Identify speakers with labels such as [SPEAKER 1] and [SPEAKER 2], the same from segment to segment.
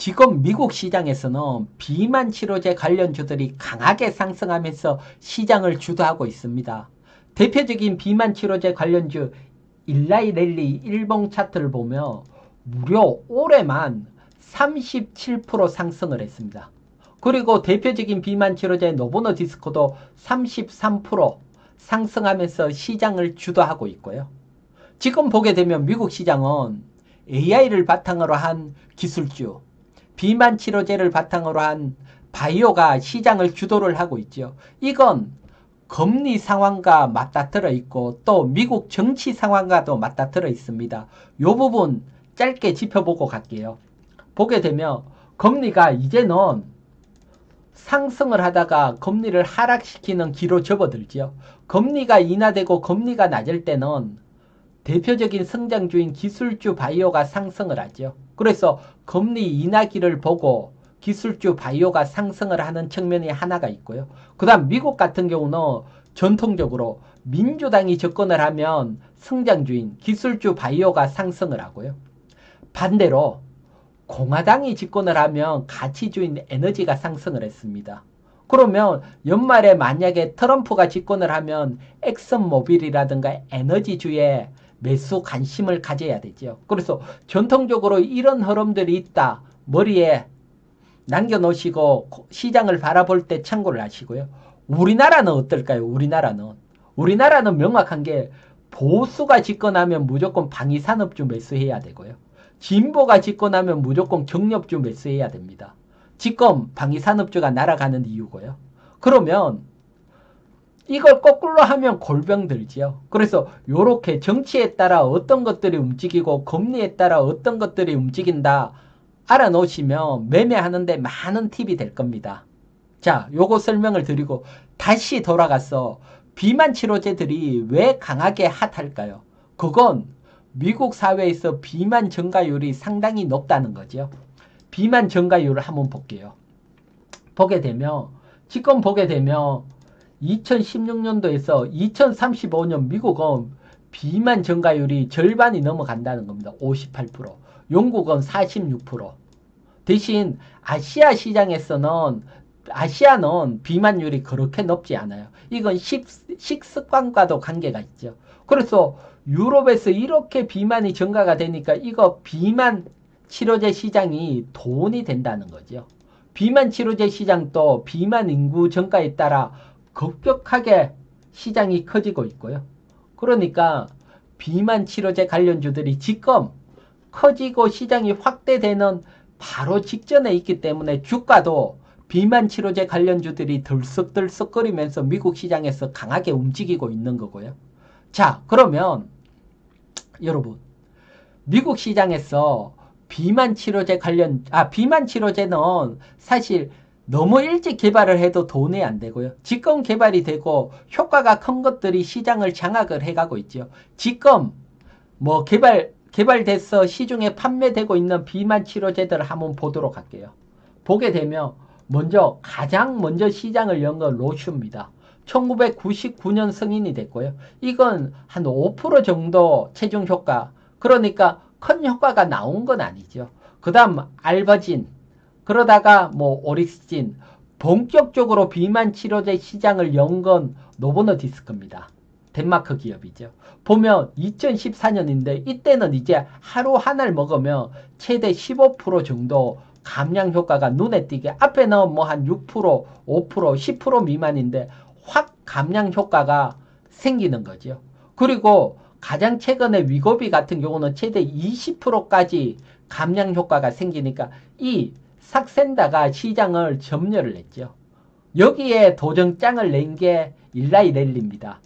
[SPEAKER 1] 지금 미국 시장에서는 비만 치료제 관련주들이 강하게 상승하면서 시장을 주도하고 있습니다. 대표적인 비만 치료제 관련주 일라이 랠리 일봉 차트를 보며 무려 올해만 37% 상승을 했습니다. 그리고 대표적인 비만 치료제 노보노 디스코도 33% 상승하면서 시장을 주도하고 있고요. 지금 보게 되면 미국 시장은 AI를 바탕으로 한 기술주, 비만 치료제를 바탕으로 한 바이오가 시장을 주도를 하고 있죠. 이건 금리 상황과 맞닥뜨려 있고 또 미국 정치 상황과도 맞닥뜨려 있습니다. 이 부분 짧게 짚어보고 갈게요. 보게 되면 금리가 이제는 상승을 하다가 금리를 하락시키는 기로 접어들죠. 금리가 인하되고 금리가 낮을 때는 대표적인 성장주인 기술주 바이오가 상승을 하죠. 그래서 금리 인하기를 보고 기술주 바이오가 상승을 하는 측면이 하나가 있고요. 그 다음 미국 같은 경우는 전통적으로 민주당이 접근을 하면 성장주인 기술주 바이오가 상승을 하고요. 반대로 공화당이 집권을 하면 가치주인 에너지가 상승을 했습니다. 그러면 연말에 만약에 트럼프가 집권을 하면 엑슨모빌이라든가 에너지주에 매수 관심을 가져야 되죠. 그래서 전통적으로 이런 흐름들이 있다. 머리에 남겨놓으시고 시장을 바라볼 때 참고를 하시고요. 우리나라는 어떨까요? 우리나라는. 우리나라는 명확한 게 보수가 집권하면 무조건 방위산업주 매수해야 되고요. 진보가 집권하면 무조건 경력주 매수해야 됩니다. 지금 방위산업주가 날아가는 이유고요. 그러면 이걸 거꾸로 하면 골병 들지요. 그래서 이렇게 정치에 따라 어떤 것들이 움직이고 금리에 따라 어떤 것들이 움직인다 알아놓으시면 매매하는데 많은 팁이 될 겁니다. 자, 요거 설명을 드리고 다시 돌아가서 비만 치료제들이 왜 강하게 핫할까요? 그건 미국 사회에서 비만 증가율이 상당히 높다는 거죠. 비만 증가율을 한번 볼게요. 보게 되면 지금 보게 되면 2016년도에서 2035년 미국은 비만 증가율이 절반이 넘어간다는 겁니다. 58%. 영국은 46%. 대신 아시아 시장에서는 아시아는 비만율이 그렇게 높지 않아요. 이건 식, 식습관과도 관계가 있죠. 그래서 유럽에서 이렇게 비만이 증가가 되니까 이거 비만 치료제 시장이 돈이 된다는 거죠. 비만 치료제 시장도 비만 인구 증가에 따라 급격하게 시장이 커지고 있고요. 그러니까 비만 치료제 관련주들이 지금 커지고 시장이 확대되는 바로 직전에 있기 때문에 주가도 비만 치료제 관련주들이 들썩들썩거리면서 미국 시장에서 강하게 움직이고 있는 거고요. 자, 그러면 여러분 미국 시장에서 비만 치료제 관련 아 비만 치료제는 사실 너무 일찍 개발을 해도 돈이 안 되고요. 지금 개발이 되고 효과가 큰 것들이 시장을 장악을 해가고 있죠. 지금 뭐 개발 개발돼서 시중에 판매되고 있는 비만 치료제들을 한번 보도록 할게요. 보게 되면 먼저 가장 먼저 시장을 연 건 로슈입니다. 1999년 승인이 됐고요. 이건 한 5% 정도 체중 효과. 그러니까 큰 효과가 나온 건 아니죠. 그 다음 알버진. 그러다가 뭐 오릭스진. 본격적으로 비만 치료제 시장을 연 건 노보노 디스크입니다. 덴마크 기업이죠. 보면 2014년인데 이때는 이제 하루 하나를 먹으면 최대 15% 정도 감량 효과가 눈에 띄게 앞에는 뭐 한 6%, 5%, 10% 미만인데 확 감량 효과가 생기는 거죠. 그리고 가장 최근에 위고비 같은 경우는 최대 20%까지 감량 효과가 생기니까 이 삭센다가 시장을 점령을 했죠. 여기에 도전장을 낸 게 일라이 랠리입니다.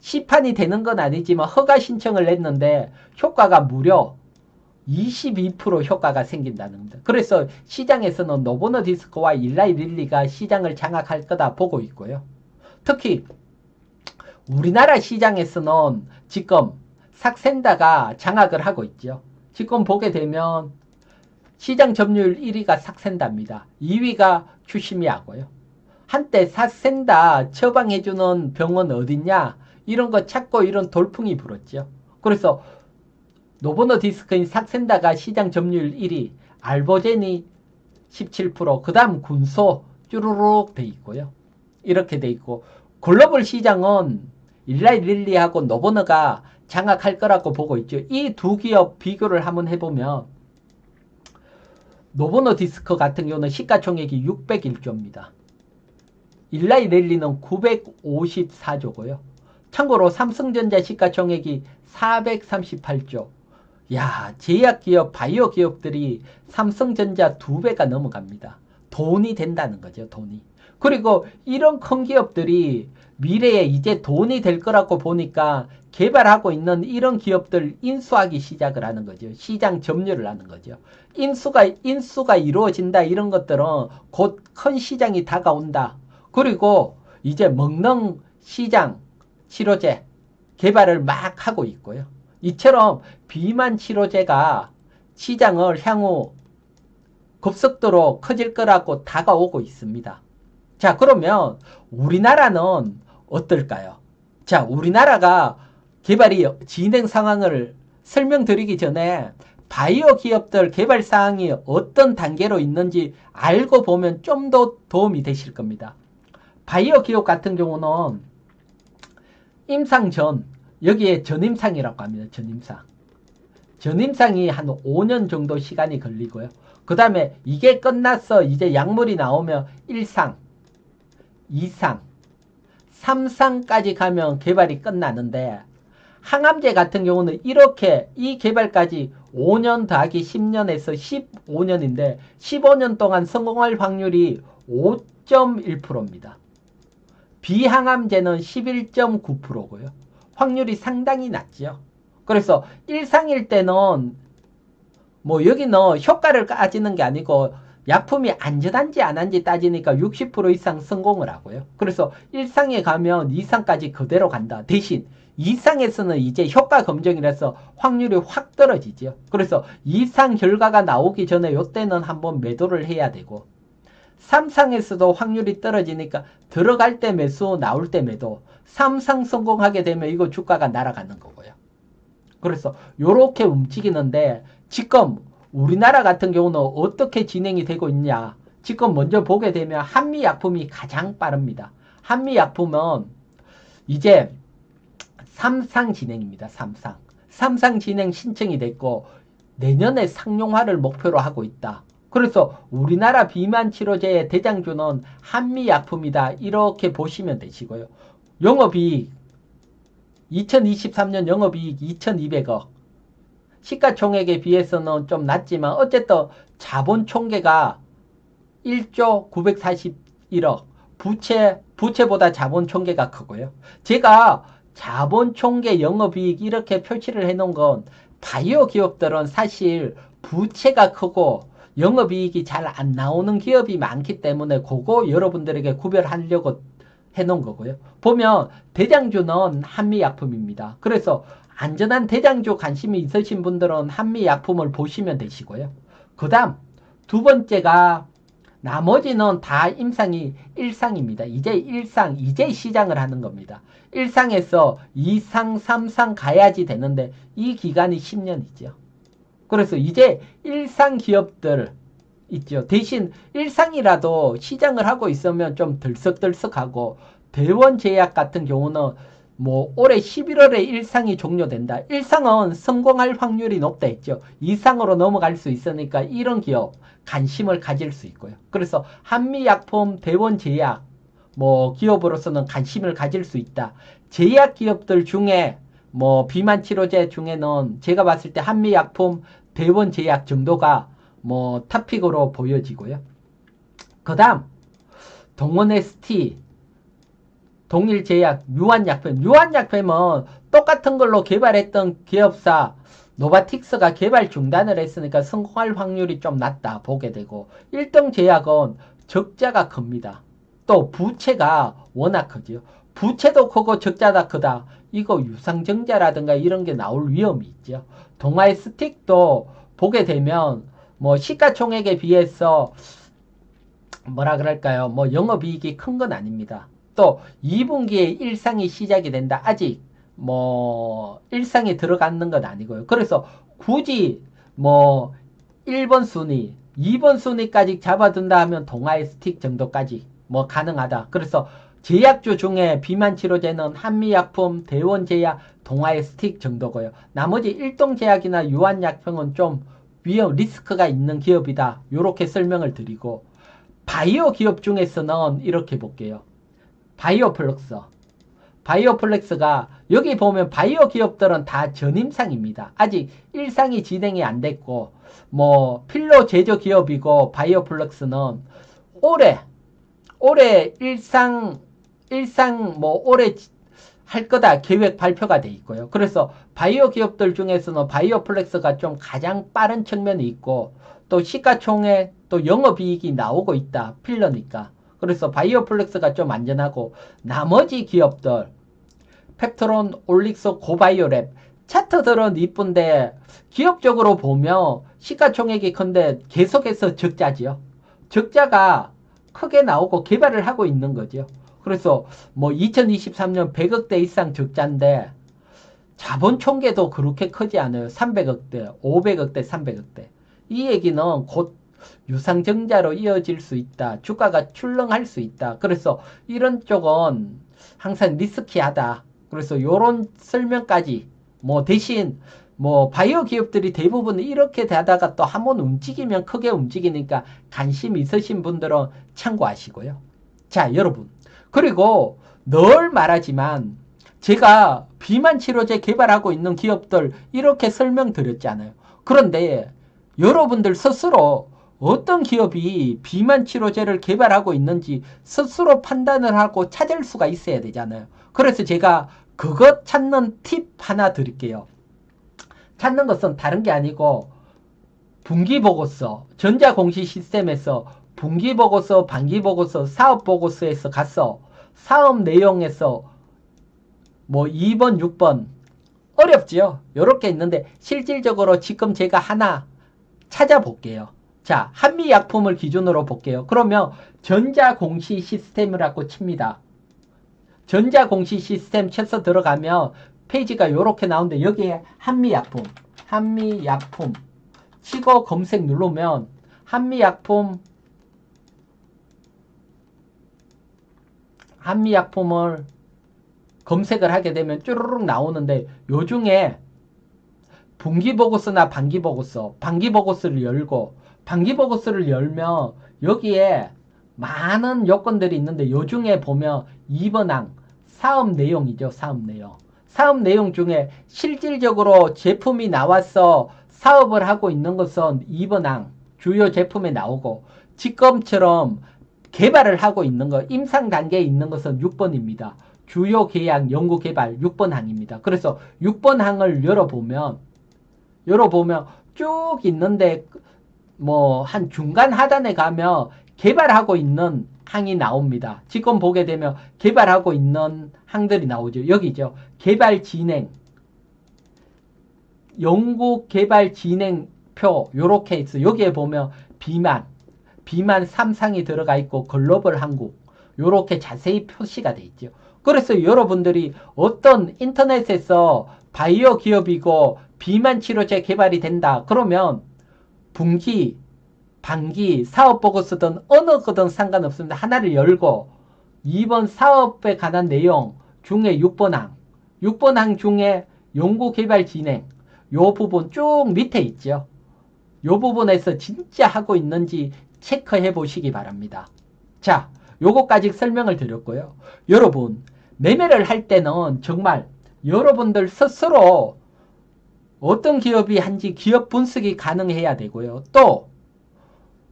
[SPEAKER 1] 시판이 되는 건 아니지만 허가 신청을 냈는데 효과가 무려 22% 효과가 생긴다는 겁니다. 그래서 시장에서는 노보너 디스크와 일라이 릴리가 시장을 장악할 거다 보고 있고요. 특히 우리나라 시장에서는 지금 삭센다가 장악을 하고 있죠. 지금 보게 되면 시장 점유율 1위가 삭센다입니다. 2위가 큐시미하고요. 한때 삭센다 처방해주는 병원 어딨냐 이런 거 찾고 이런 돌풍이 불었죠. 그래서 노보노 디스크인 삭센다가 시장 점유율 1위, 알보젠이 17%, 그 다음 군소 쭈루룩 돼 있고요. 이렇게 돼 있고, 글로벌 시장은 일라이 릴리하고 노버너가 장악할 거라고 보고 있죠. 이 두 기업 비교를 한번 해보면, 노버너 디스크 같은 경우는 시가총액이 601조입니다. 일라이 랠리는 954조고요. 참고로 삼성전자 시가총액이 438조. 야, 제약기업, 바이오 기업들이 삼성전자 두 배가 넘어갑니다. 돈이 된다는 거죠, 돈이. 그리고 이런 큰 기업들이 미래에 이제 돈이 될 거라고 보니까 개발하고 있는 이런 기업들 인수하기 시작을 하는 거죠. 시장 점유를 하는 거죠. 인수가, 인수가 이루어진다 이런 것들은 곧 큰 시장이 다가온다. 그리고 이제 먹는 시장 치료제 개발을 막 하고 있고요. 이처럼 비만 치료제가 시장을 향후 급속도로 커질 거라고 다가오고 있습니다. 자, 그러면 우리나라는 어떨까요? 자, 우리나라가 개발이 진행 상황을 설명드리기 전에 바이오 기업들 개발 사항이 어떤 단계로 있는지 알고 보면 좀 더 도움이 되실 겁니다. 바이오 기업 같은 경우는 임상 전, 여기에 전임상이라고 합니다. 전임상. 전임상이 한 5년 정도 시간이 걸리고요. 그 다음에 이게 끝났어. 이제 약물이 나오면 1상, 2상, 3상까지 가면 개발이 끝나는데 항암제 같은 경우는 이렇게 이 개발까지 5년 더하기 10년에서 15년인데 15년 동안 성공할 확률이 5.1%입니다. 비항암제는 11.9%고요. 확률이 상당히 낮죠. 그래서 일상일 때는 뭐 여기는 효과를 따지는 게 아니고 약품이 안전한지 안 한지 따지니까 60% 이상 성공을 하고요. 그래서 일상에 가면 이상까지 그대로 간다. 대신 이상에서는 이제 효과 검증이라서 확률이 확 떨어지죠. 그래서 이상 결과가 나오기 전에 요때는 한번 매도를 해야 되고 3상에서도 확률이 떨어지니까 들어갈 때 매수, 나올 때 매도. 3상 성공하게 되면 이거 주가가 날아가는 거고요. 그래서 요렇게 움직이는데 지금 우리나라 같은 경우는 어떻게 진행이 되고 있냐. 지금 먼저 보게 되면 한미약품이 가장 빠릅니다. 한미약품은 이제 3상 진행입니다. 3상. 3상 진행 신청이 됐고 내년에 상용화를 목표로 하고 있다. 그래서 우리나라 비만 치료제의 대장주는 한미약품이다. 이렇게 보시면 되시고요. 영업이익 2023년 영업이익 2200억 시가총액에 비해서는 좀 낮지만 어쨌든 자본 총계가 1조 941억 부채 부채보다 자본 총계가 크고요. 제가 자본 총계 영업이익 이렇게 표시를 해 놓은 건 바이오 기업들은 사실 부채가 크고 영업이익이 잘 안 나오는 기업이 많기 때문에 그거 여러분들에게 구별하려고 해놓은 거고요. 보면 대장주는 한미약품입니다. 그래서 안전한 대장주 관심이 있으신 분들은 한미 약품을 보시면 되시고요. 그 다음 두 번째가 나머지는 다 임상이 1상입니다. 이제 1상, 이제 시장을 하는 겁니다. 1상에서 2상, 3상 가야지 되는데 이 기간이 10년이죠. 그래서 이제 일상 기업들 있죠. 대신 일상이라도 시장을 하고 있으면 좀 들썩들썩하고 대원 제약 같은 경우는 뭐 올해 11월에 일상이 종료된다. 일상은 성공할 확률이 높다 했죠. 이상으로 넘어갈 수 있으니까 이런 기업 관심을 가질 수 있고요. 그래서 한미약품, 대원제약 뭐 기업으로서는 관심을 가질 수 있다. 제약 기업들 중에 뭐 비만 치료제 중에는 제가 봤을 때 한미약품, 대원제약 정도가 뭐 탑픽으로 보여지고요. 그 다음 동원ST 동일 제약 유한약품 유한약품은 똑같은 걸로 개발했던 기업사 노바틱스가 개발 중단을 했으니까 성공할 확률이 좀 낮다 보게 되고 1등 제약은 적자가 큽니다. 또 부채가 워낙 크죠. 부채도 크고 적자가 크다. 이거 유상증자라든가 이런 게 나올 위험이 있죠. 동아의 스틱도 보게 되면 뭐 시가총액에 비해서 뭐라 그럴까요? 뭐 영업이익이 큰 건 아닙니다. 또 2분기에 일상이 시작이 된다. 아직 뭐 일상에 들어가는 건 아니고요. 그래서 굳이 뭐 1번 순위, 2번 순위까지 잡아둔다 하면 동아의 스틱 정도까지 뭐 가능하다. 그래서 제약주 중에 비만 치료제는 한미약품, 대원제약, 동아의 스틱 정도고요. 나머지 일동제약이나 유한약품은 좀 위험 리스크가 있는 기업이다. 이렇게 설명을 드리고 바이오 기업 중에서는 이렇게 볼게요. 바이오플럭스. 바이오플렉스가 여기 보면 바이오 기업들은 다 전임상입니다. 아직 일상이 진행이 안 됐고 뭐 필로 제조 기업이고 바이오플렉스는 올해 올해 일상 일상 뭐 올해 할 거다 계획 발표가 돼 있고요. 그래서 바이오 기업들 중에서는 바이오플렉스가 좀 가장 빠른 측면이 있고 또 시가총액 또 영업이익이 나오고 있다 필러니까 그래서 바이오플렉스가 좀 안전하고 나머지 기업들 팩트론, 올릭스, 고바이오랩 차트들은 이쁜데 기업적으로 보면 시가총액이 큰데 계속해서 적자지요. 적자가 크게 나오고 개발을 하고 있는 거죠. 그래서 뭐 2023년 100억대 이상 적자인데 자본 총계도 그렇게 크지 않아요. 300억대, 500억대, 300억대. 이 얘기는 곧 유상증자로 이어질 수 있다. 주가가 출렁할 수 있다. 그래서 이런 쪽은 항상 리스키하다. 그래서 요런 설명까지 뭐 대신 뭐 바이오 기업들이 대부분 이렇게 되다가 또 한 번 움직이면 크게 움직이니까 관심 있으신 분들은 참고하시고요. 자, 여러분. 그리고 늘 말하지만 제가 비만 치료제 개발하고 있는 기업들 이렇게 설명드렸잖아요. 그런데 여러분들 스스로 어떤 기업이 비만 치료제를 개발하고 있는지 스스로 판단을 하고 찾을 수가 있어야 되잖아요. 그래서 제가 그것 찾는 팁 하나 드릴게요. 찾는 것은 다른 게 아니고 분기보고서, 전자공시 시스템에서 분기보고서, 반기보고서, 사업보고서에서 가서 사업 내용에서 뭐 2번, 6번 어렵지요. 이렇게 있는데 실질적으로 지금 제가 하나 찾아볼게요. 자, 한미약품을 기준으로 볼게요. 그러면 전자공시 시스템이라고 칩니다. 전자공시 시스템 쳐서 들어가면 페이지가 이렇게 나오는데 여기에 한미약품, 한미약품 치고 검색 누르면 한미약품 한미약품을 검색을 하게 되면 쭈르륵 나오는데 요 중에 분기보고서나 반기보고서, 반기보고서를 열고 반기보고서를 열면 여기에 많은 요건들이 있는데 요 중에 보면 2번 항 사업 내용이죠. 사업 내용. 사업 내용 중에 실질적으로 제품이 나와서 사업을 하고 있는 것은 2번 항 주요 제품에 나오고 지금처럼 개발을 하고 있는 것, 임상 단계에 있는 것은 6번입니다. 주요 계약 연구 개발 6번 항입니다. 그래서 6번 항을 열어보면 열어보면 쭉 있는데 뭐 한 중간 하단에 가면 개발하고 있는 항이 나옵니다. 지금 보게 되면 개발하고 있는 항들이 나오죠. 여기죠. 개발 진행 연구 개발 진행표 요렇게 있어. 여기에 보면 비만 비만 3상이 들어가 있고 글로벌 한국 요렇게 자세히 표시가 돼 있죠. 그래서 여러분들이 어떤 인터넷에서 바이오 기업이고 비만 치료제 개발이 된다. 그러면 분기, 반기, 사업 보고서든 어느 거든 상관없습니다. 하나를 열고 2번 사업에 관한 내용 중에 6번 항, 6번 항 중에 연구 개발 진행 요 부분 쭉 밑에 있죠. 요 부분에서 진짜 하고 있는지 체크해 보시기 바랍니다. 자, 요거까지 설명을 드렸고요. 여러분, 매매를 할 때는 정말 여러분들 스스로 어떤 기업이 한지 기업 분석이 가능해야 되고요. 또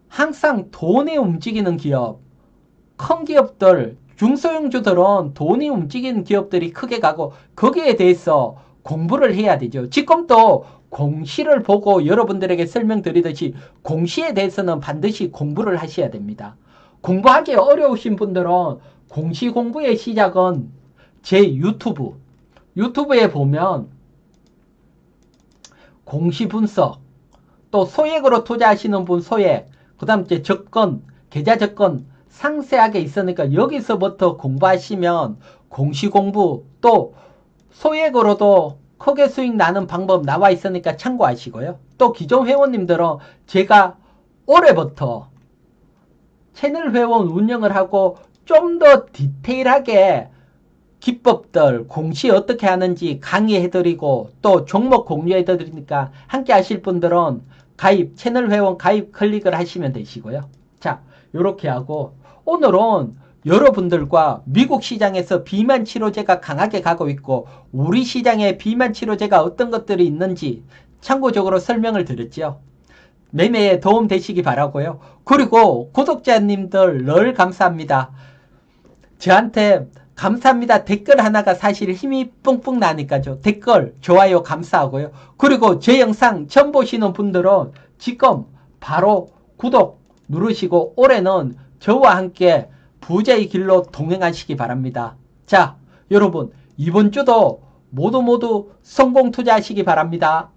[SPEAKER 1] 항상 돈이 움직이는 기업, 큰 기업들, 중소형주들은 돈이 움직이는 기업들이 크게 가고 거기에 대해서 공부를 해야 되죠. 지금도 공시를 보고 여러분들에게 설명드리듯이 공시에 대해서는 반드시 공부를 하셔야 됩니다. 공부하기 어려우신 분들은 공시 공부의 시작은 제 유튜브, 유튜브에 보면 공시 분석, 또 소액으로 투자하시는 분 소액, 그 다음 이제 접근, 계좌 접근 상세하게 있으니까 여기서부터 공부하시면 공시 공부 또 소액으로도 크게 수익 나는 방법 나와 있으니까 참고하시고요. 또 기존 회원님들은 제가 올해부터 채널 회원 운영을 하고 좀 더 디테일하게 기법들, 공시 어떻게 하는지 강의해드리고 또 종목 공유해드리니까 함께 하실 분들은 가입, 채널 회원 가입 클릭을 하시면 되시고요. 자, 요렇게 하고 오늘은 여러분들과 미국 시장에서 비만 치료제가 강하게 가고 있고 우리 시장에 비만 치료제가 어떤 것들이 있는지 참고적으로 설명을 드렸죠. 매매에 도움 되시기 바라고요. 그리고 구독자님들 늘 감사합니다. 저한테 감사합니다 댓글 하나가 사실 힘이 뿡뿡 나니까죠. 댓글, 좋아요 감사하고요. 그리고 제 영상 처음 보시는 분들은 지금 바로 구독 누르시고 올해는 저와 함께 부자의 길로 동행하시기 바랍니다. 자, 여러분 이번 주도 모두 모두 성공 투자하시기 바랍니다.